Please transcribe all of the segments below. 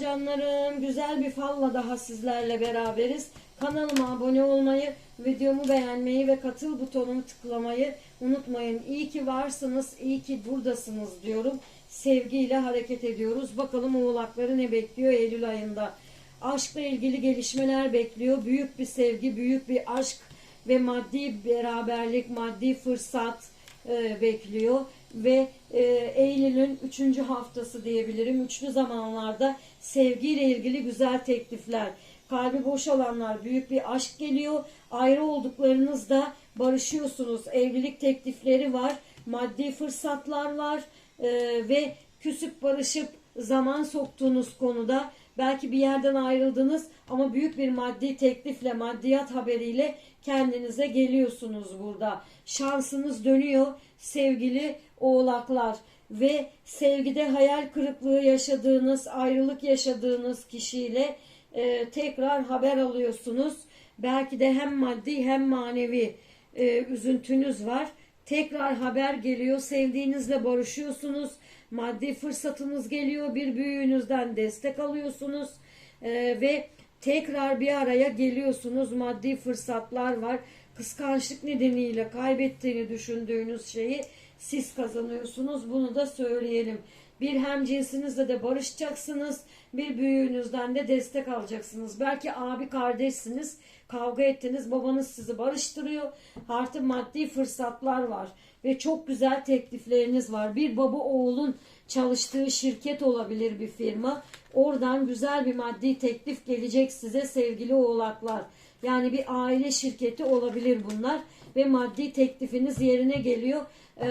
Canlarım. Güzel bir falla daha sizlerle beraberiz. Kanalıma abone olmayı, videomu beğenmeyi ve katıl butonunu tıklamayı unutmayın. İyi ki varsınız, iyi ki buradasınız diyorum. Sevgiyle hareket ediyoruz. Bakalım oğlakları ne bekliyor Eylül ayında. Aşkla ilgili gelişmeler bekliyor. Büyük bir sevgi, büyük bir aşk ve maddi beraberlik, maddi fırsat e, bekliyor ve e, Eylül'ün üçüncü haftası diyebilirim. Üçlü zamanlarda sevgiyle ilgili güzel teklifler. Kalbi boş olanlar büyük bir aşk geliyor. Ayrı olduklarınızda barışıyorsunuz. Evlilik teklifleri var. Maddi fırsatlar var. E, ve küsüp barışıp zaman soktuğunuz konuda belki bir yerden ayrıldınız ama büyük bir maddi teklifle, maddiyat haberiyle kendinize geliyorsunuz burada. Şansınız dönüyor sevgili oğlaklar ve sevgide hayal kırıklığı yaşadığınız, ayrılık yaşadığınız kişiyle e, tekrar haber alıyorsunuz. Belki de hem maddi hem manevi e, üzüntünüz var. Tekrar haber geliyor. Sevdiğinizle barışıyorsunuz. Maddi fırsatınız geliyor. Bir büyüğünüzden destek alıyorsunuz. E, ve tekrar bir araya geliyorsunuz. Maddi fırsatlar var. Kıskançlık nedeniyle kaybettiğini düşündüğünüz şeyi siz kazanıyorsunuz. Bunu da söyleyelim. Bir hem cinsinizle de barışacaksınız. Bir büyüğünüzden de destek alacaksınız. Belki abi kardeşsiniz. Kavga ettiniz. Babanız sizi barıştırıyor. Artı maddi fırsatlar var. Ve çok güzel teklifleriniz var. Bir baba oğulun çalıştığı şirket olabilir bir firma. Oradan güzel bir maddi teklif gelecek size sevgili oğlaklar. Yani bir aile şirketi olabilir bunlar. Ve maddi teklifiniz yerine geliyor e,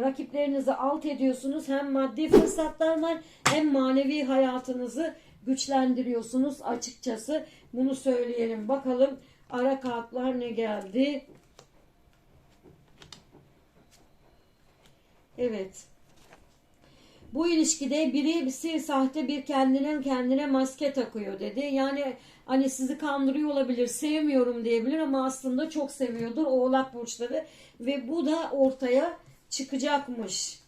rakiplerinizi alt ediyorsunuz. Hem maddi fırsatlar var hem manevi hayatınızı güçlendiriyorsunuz açıkçası. Bunu söyleyelim. Bakalım ara kartlar ne geldi? Evet. Bu ilişkide birisi sahte bir kendine kendine maske takıyor dedi. Yani hani sizi kandırıyor olabilir, sevmiyorum diyebilir ama aslında çok seviyordur oğlak burçları ve bu da ortaya çıkacakmış.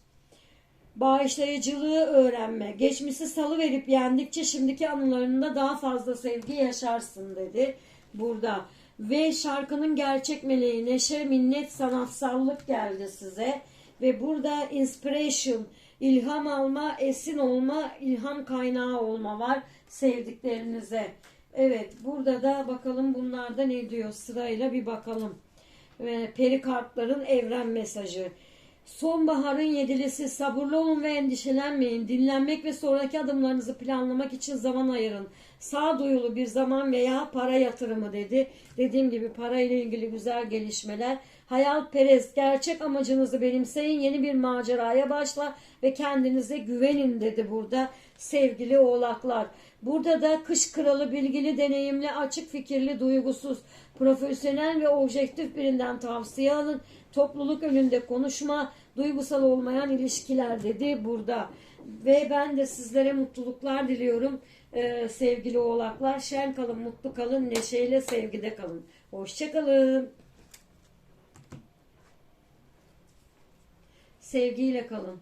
Bağışlayıcılığı öğrenme. Geçmişi salı verip yendikçe şimdiki anılarında daha fazla sevgi yaşarsın dedi burada. Ve şarkının gerçek meleği neşe, minnet, sanatsallık geldi size. Ve burada inspiration, ilham alma, esin olma, ilham kaynağı olma var sevdiklerinize. Evet burada da bakalım bunlarda ne diyor sırayla bir bakalım. Peri kartların evren mesajı. Sonbaharın yedilisi sabırlı olun ve endişelenmeyin. Dinlenmek ve sonraki adımlarınızı planlamak için zaman ayırın. Sağduyulu bir zaman veya para yatırımı dedi. Dediğim gibi parayla ilgili güzel gelişmeler. Hayalperest gerçek amacınızı benimseyin. Yeni bir maceraya başla ve kendinize güvenin dedi burada sevgili oğlaklar. Burada da kış kralı bilgili, deneyimli, açık fikirli, duygusuz, profesyonel ve objektif birinden tavsiye alın. Topluluk önünde konuşma, duygusal olmayan ilişkiler dedi burada. Ve ben de sizlere mutluluklar diliyorum ee, sevgili oğlaklar. Şen kalın, mutlu kalın, neşeyle, sevgide kalın. Hoşçakalın. Sevgiyle kalın.